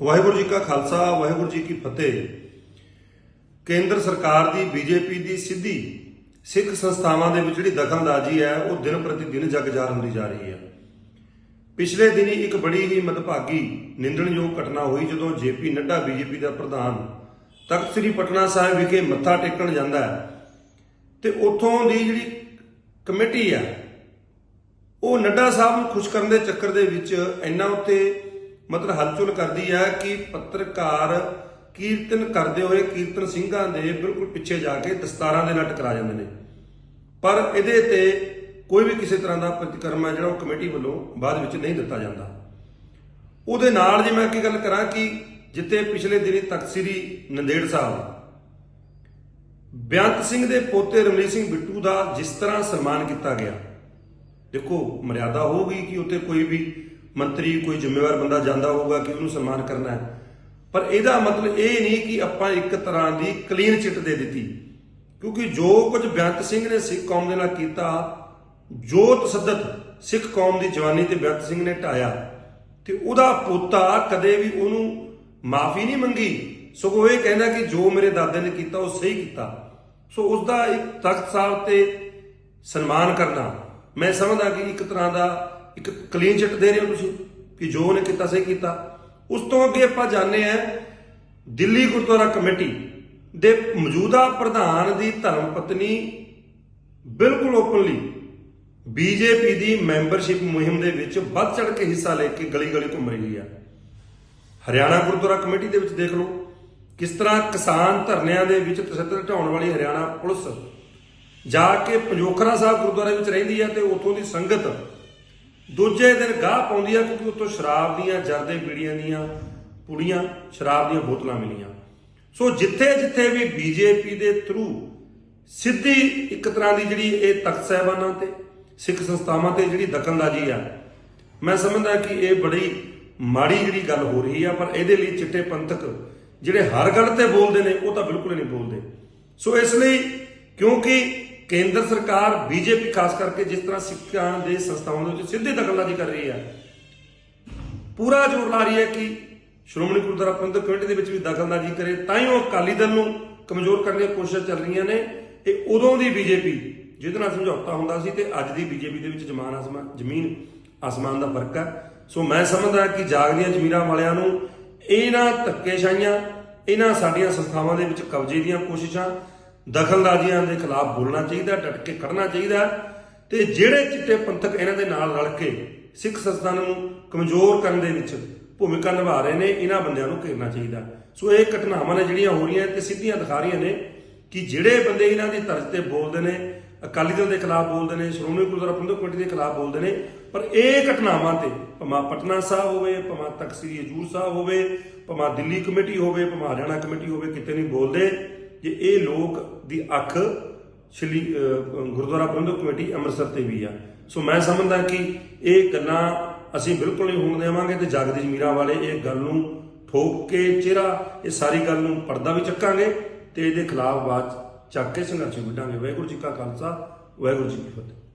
ਵਾਹਿਗੁਰੂ ਜੀ ਕਾ ਖਾਲਸਾ, ਵਾਹਿਗੁਰੂ ਜੀ ਕੀ ਫਤਿਹ। ਕੇਂਦਰ ਸਰਕਾਰ ਦੀ, ਬੀਜੇਪੀ ਦੀ ਸਿੱਧੀ ਸਿੱਖ ਸੰਸਥਾਵਾਂ ਦੇ ਵਿੱਚ ਜਿਹੜੀ ਦਖਲਅੰਦਾਜ਼ੀ ਹੈ, ਉਹ ਦਿਨ ਪ੍ਰਤੀ ਦਿਨ ਜਗਜਾਰ ਹੁੰਦੀ ਜਾ ਰਹੀ ਹੈ। ਪਿਛਲੇ ਦਿਨੀ ਇੱਕ ਬੜੀ ਹੀ ਮਦਭਾਗੀ, ਨਿੰਦਣਯੋਗ ਘਟਨਾ ਹੋਈ, ਜਦੋਂ ਜੇਪੀ ਨੱਡਾ, ਬੀਜੇਪੀ ਦਾ ਪ੍ਰਧਾਨ ਤਖਤ ਸ੍ਰੀ ਪਟਨਾ ਸਾਹਿਬ ਵਿਖੇ ਮੱਥਾ ਟੇਕਣ ਜਾਂਦਾ ਹੈ। ਤੇ ਉੱਥੋਂ ਦੀ ਜਿਹੜੀ ਕਮੇਟੀ ਆ ਉਹ ਨੱਡਾ ਸਾਹਿਬ ਨੂੰ ਖੁਸ਼ ਕਰਨ ਦੇ ਚੱਕਰ ਦੇ ਵਿੱਚ ਇੰਨਾ ਉੱਤੇ ਮਤਲਬ ਹਲਚੁਲ ਕਰਦੀ ਹੈ ਕਿ ਪੱਤਰਕਾਰ ਕੀਰਤਨ ਕਰਦੇ ਹੋਏ ਕੀਰਤਨ ਸਿੰਘਾਂ ਦੇ ਬਿਲਕੁਲ ਪਿੱਛੇ ਜਾ ਕੇ ਦਸਤਾਰਾਂ ਦੇ ਨਾਲ ਟਕਰਾ ਜਾਂਦੇ ਨੇ। ਪਰ ਇਹਦੇ ਤੇ ਕੋਈ ਵੀ ਕਿਸੇ ਤਰ੍ਹਾਂ ਦਾ ਪ੍ਰਤੀਕਰਮ ਹੈ ਜਿਹੜਾ ਉਹ ਕਮੇਟੀ ਵੱਲੋਂ ਬਾਅਦ ਵਿੱਚ ਨਹੀਂ ਦਿੱਤਾ ਜਾਂਦਾ। ਉਹਦੇ ਨਾਲ ਜੇ ਮੈਂ ਕੀ ਗੱਲ ਕਰਾਂ ਕਿ ਜਿੱਤੇ ਪਿਛਲੇ ਦਿਨੀ ਤਖਤ ਸ੍ਰੀ ਨੰਦੇੜ ਸਾਹਿਬ ਬੇਅੰਤ ਸਿੰਘ ਦੇ ਪੋਤੇ ਰਮਨੀਤ ਸਿੰਘ ਬਿੱਟੂ ਦਾ ਜਿਸ ਤਰ੍ਹਾਂ ਸਨਮਾਨ ਕੀਤਾ ਗਿਆ। ਦੇਖੋ ਮਰਿਆਦਾ ਹੋਊਗੀ ਕਿ ਉੱਤੇ ਕੋਈ ਵੀ ਮੰਤਰੀ ਕੋਈ ਜ਼ਿੰਮੇਵਾਰ ਬੰਦਾ ਜਾਂਦਾ ਹੋਊਗਾ ਕਿ ਉਹਨੂੰ ਸਨਮਾਨ ਕਰਨਾ ਹੈ। ਪਰ ਇਹਦਾ ਮਤਲਬ ਇਹ ਨਹੀਂ ਕਿ ਆਪਾਂ ਇੱਕ ਤਰ੍ਹਾਂ ਦੀ ਕਲੀਨ ਚਿੱਟ ਦੇ ਦਿੱਤੀ। ਕਿਉਂਕਿ ਜੋ ਕੁਝ ਬੇਅੰਤ ਸਿੰਘ ਨੇ ਸਿੱਖ ਕੌਮ ਦੇ ਨਾਲ ਕੀਤਾ, ਜੋ ਤਸੱਦਦ ਸਿੱਖ ਕੌਮ ਦੀ ਜਵਾਨੀ ਤੇ ਬੇਅੰਤ ਸਿੰਘ ਨੇ ਢਾਇਆ, ਤੇ ਉਹਦਾ ਪੋਤਾ ਕਦੇ ਵੀ ਉਹਨੂੰ ਮਾਫੀ ਨਹੀਂ ਮੰਗੀ। ਸਗੋਂ ਇਹ ਕਹਿੰਦਾ ਕਿ ਜੋ ਮੇਰੇ ਦਾਦੇ ਨੇ ਕੀਤਾ, ਉਹ ਸਹੀ ਕੀਤਾ। ਸੋ ਉਸ ਦਾ ਇੱਕ ਤਖਤ ਸਾਹਿਬ ਤੇ ਸਨਮਾਨ ਕਰਨਾ, ਮੈਂ ਸਮਝਦਾ ਕਿ ਇੱਕ ਤਰ੍ਹਾਂ ਦਾ ਇੱਕ ਕਲੀਨ ਚਿੱਟ ਦੇ ਰਹੇ ਹੋ ਤੁਸੀਂ, ਕਿ ਜੋ ਉਹਨੇ ਕੀਤਾ, ਸਹੀ ਕੀਤਾ। ਉਸ ਤੋਂ ਅੱਗੇ ਆਪਾਂ ਜਾਣਦੇ ਆ ਦਿੱਲੀ ਗੁਰਦੁਆਰਾ ਕਮੇਟੀ ਦੇ ਮੌਜੂਦਾ ਪ੍ਰਧਾਨ ਦੀ ਧਰਮ ਪਤਨੀ ਬਿਲਕੁਲ ਓਪਨਲੀ ਬੀਜੇਪੀ ਦੀ ਮੈਂਬਰਸ਼ਿਪ ਮੁਹਿੰਮ ਦੇ ਵਿੱਚ ਵੱਧ ਚੜ ਕੇ ਹਿੱਸਾ ਲੈ ਕੇ ਗਲੀ ਗਲੀ ਘੁੰਮ ਰਹੀ ਆ। ਹਰਿਆਣਾ ਗੁਰਦੁਆਰਾ ਕਮੇਟੀ ਦੇ ਵਿੱਚ ਦੇਖ ਲਓ, ਕਿਸ ਤਰ੍ਹਾਂ ਕਿਸਾਨ ਧਰਨਿਆਂ ਦੇ ਵਿੱਚ ਤਸੱਦਦ ਢਾਉਣ ਵਾਲੀ ਹਰਿਆਣਾ ਪੁਲਿਸ ਜਾ ਕੇ ਪੰਜੋਖਰਾ ਸਾਹਿਬ ਗੁਰਦੁਆਰੇ ਵਿੱਚ ਰਹਿੰਦੀ ਹੈ ਤੇ ਉੱਥੋਂ ਦੀ ਸੰਗਤ ਦੂਜੇ ਦਿਨ ਗਾਹ ਪਾਉਂਦੀ ਆ ਕਿਉਂਕਿ ਉੱਥੋਂ ਸ਼ਰਾਬ ਦੀਆਂ, ਜਰਦੇ ਬੀੜੀਆਂ ਦੀਆਂ ਪੁੜੀਆਂ ਸ਼ਰਾਬ ਦੀਆਂ ਬੋਤਲਾਂ ਮਿਲੀਆਂ। ਸੋ ਜਿੱਥੇ ਜਿੱਥੇ ਵੀ ਬੀਜੇਪੀ ਦੇ ਥਰੂ ਸਿੱਧੀ ਇੱਕ ਤਰ੍ਹਾਂ ਦੀ ਜਿਹੜੀ ਇਹ ਤਖਤ ਸਾਹਿਬਾਨਾਂ ਤੇ, ਸਿੱਖ ਸੰਸਥਾਵਾਂ ਤੇ ਜਿਹੜੀ ਦਖਲਅੰਦਾਜ਼ੀ ਆ, ਮੈਂ ਸਮਝਦਾ ਕਿ ਇਹ ਬੜੀ ਮਾੜੀ ਜਿਹੜੀ ਗੱਲ ਹੋ ਰਹੀ ਆ, ਪਰ ਇਹਦੇ ਲਈ ਚਿੱਟੇ ਪੰਥਕ ਜਿਹੜੇ ਹਰ ਗੱਲ ਤੇ ਬੋਲਦੇ ਨੇ, ਉਹ ਤਾਂ ਬਿਲਕੁਲ ਹੀ ਨਹੀਂ ਬੋਲਦੇ। ਸੋ ਇਸ ਲਈ ਕਿਉਂਕਿ ਕੇਂਦਰ ਸਰਕਾਰ, ਬੀਜੇਪੀ ਖਾਸ ਕਰਕੇ ਜਿਸ ਤਰ੍ਹਾਂ ਸਿੱਖਾਂ ਦੇ ਸੰਸਥਾਵਾਂ ਦੇ ਵਿੱਚ ਸਿੱਧੇ ਦਖਲਅੰਦਾਜ਼ੀ ਕਰ ਰਹੀ ਹੈ। ਪੂਰਾ ਜ਼ੋਰ ਲਾ ਰਹੀ ਹੈ ਕਿ ਸ਼੍ਰੋਮਣੀ ਗੁਰਦੁਆਰਾ ਪ੍ਰਬੰਧਕ ਕਮੇਟੀ ਦੇ ਵਿੱਚ ਵੀ ਦਖਲਅੰਦਾਜ਼ੀ ਕਰੇ, ਤਾਂ ਹੀ ਉਹ ਅਕਾਲੀ ਦਲ ਨੂੰ ਕਮਜ਼ੋਰ ਕਰਨ ਦੀਆਂ ਕੋਸ਼ਿਸ਼ਾਂ ਚੱਲ ਰਹੀਆਂ ਨੇ। ਇਹ ਉਦੋਂ ਦੀ ਬੀਜੇਪੀ, ਜਿਹਦੇ ਨਾਲ ਸਮਝੌਤਾ ਹੁੰਦਾ ਸੀ ਤੇ ਅੱਜ ਦੀ ਬੀਜੇਪੀ ਦੇ ਵਿੱਚ ਜ਼ਮਾਨ ਆਸਮਾਨ ਜ਼ਮੀਨ ਆਸਮਾਨ ਦਾ ਫ਼ਰਕ ਹੈ। ਸੋ ਮੈਂ ਸਮਝਦਾ ਕਿ ਜਾਗਦੀਆਂ ਜ਼ਮੀਰਾਂ ਵਾਲਿਆਂ ਨੂੰ ਇਹਨਾਂ ਧੱਕੇਸ਼ਾਹੀਆਂ, ਇਹਨਾਂ ਸਾਡੀਆਂ ਸੰਸਥਾਵਾਂ ਦੇ ਵਿੱਚ ਕਬਜ਼ੇ ਦੀਆਂ ਕੋਸ਼ਿਸ਼ਾਂ ਦਖਲਅੰਦਾਜ਼ੀਆਂ ਦੇ ਖਿਲਾਫ ਬੋਲਣਾ ਚਾਹੀਦਾ, ਡਟ ਕੇ ਖੜਨਾ ਚਾਹੀਦਾ ਤੇ ਜਿਹੜੇ ਚਿੱਟੇ ਪੰਥਕ ਇਹਨਾਂ ਦੇ ਨਾਲ ਰਲ ਕੇ ਸਿੱਖ ਸੰਸਥਾ ਨੂੰ ਕਮਜ਼ੋਰ ਕਰਨ ਦੇ ਵਿੱਚ ਭੂਮਿਕਾ ਨਿਭਾ ਰਹੇ ਨੇ, ਇਹਨਾਂ ਬੰਦਿਆਂ ਨੂੰ ਘੇਰਨਾ ਚਾਹੀਦਾ। ਸੋ ਇਹ ਘਟਨਾਵਾਂ ਨੇ ਜਿਹੜੀਆਂ ਹੋ ਰਹੀਆਂ ਤੇ ਸਿੱਧੀਆਂ ਦਿਖਾ ਰਹੀਆਂ ਨੇ ਕਿ ਜਿਹੜੇ ਬੰਦੇ ਇਹਨਾਂ ਦੀ ਤਰਜ਼ ਤੇ ਬੋਲਦੇ ਨੇ, ਅਕਾਲੀ ਦਲ ਦੇ ਖਿਲਾਫ ਬੋਲਦੇ ਨੇ, ਸ਼੍ਰੋਮਣੀ ਗੁਰਦੁਆਰਾ ਪ੍ਰਬੰਧਕ ਕਮੇਟੀ ਦੇ ਖਿਲਾਫ ਬੋਲਦੇ ਨੇ, ਪਰ ਇਹ ਘਟਨਾਵਾਂ ਤੇ ਭਮਾ ਪਟਨਾ ਸਾਹਿਬ ਹੋਵੇ ਭਮਾ ਤਖਤ ਹਜੂਰ ਸਾਹਿਬ ਹੋਵੇ ਭਮਾ ਦਿੱਲੀ ਕਮੇਟੀ ਹੋਵੇ ਭਮਾ ਹਰਿਆਣਾ ਕਮੇਟੀ ਹੋਵੇ, ਕਿਤੇ ਨਹੀਂ ਬੋਲਦੇ। ਜੇ ਇਹ ਲੋਕ ਦੀ ਅੱਖ ਸ਼੍ਰੀ ਗੁਰਦੁਆਰਾ ਪ੍ਰਬੰਧਕ ਕਮੇਟੀ ਅੰਮ੍ਰਿਤਸਰ ਤੇ ਵੀ ਆ। ਸੋ ਮੈਂ ਸਮਝਦਾ ਕਿ ਇਹ ਗੱਲਾਂ ਅਸੀਂ ਬਿਲਕੁਲ ਨਹੀਂ ਹੋਣ ਦੇਵਾਂਗੇ ਤੇ ਜਗਦੀ ਜਮੀਰਾ ਵਾਲੇ ਇਹ ਗੱਲ ਨੂੰ ਠੋਕ ਕੇ ਚਿਹਰਾ, ਇਹ ਸਾਰੀ ਗੱਲ ਨੂੰ ਪਰਦਾ ਵੀ ਚੱਕਾਂਗੇ ਤੇ ਇਹਦੇ ਖਿਲਾਫ ਆਵਾਜ਼ ਚੱਕ ਕੇ ਸੰਘਰਸ਼ ਵਿੱਢਾਂਗੇ। ਵਾਹਿਗੁਰੂ ਜੀ ਕਾ ਖਾਲਸਾ, ਵਾਹਿਗੁਰੂ ਜੀ ਕੀ ਫਤਿਹ।